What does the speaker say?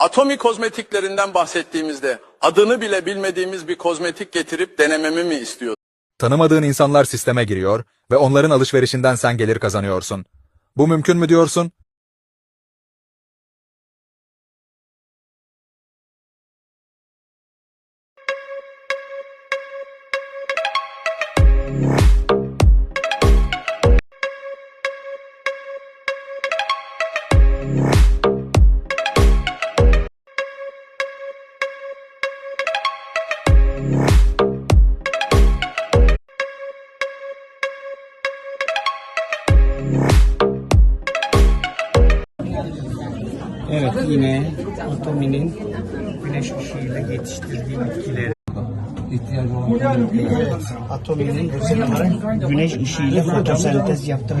Atomi kozmetiklerinden bahsettiğimizde adını bile bilmediğimiz bir kozmetik getirip denememi mi istiyor? Tanımadığın insanlar sisteme giriyor ve onların alışverişinden sen gelir kazanıyorsun. Bu mümkün mü diyorsun? Evet yine Atomi'nin güneş ışığıyla yetiştirdiği bitkileri. Evet, Atomi'nin özel olarak güneş ışığıyla fotosentez yaptırma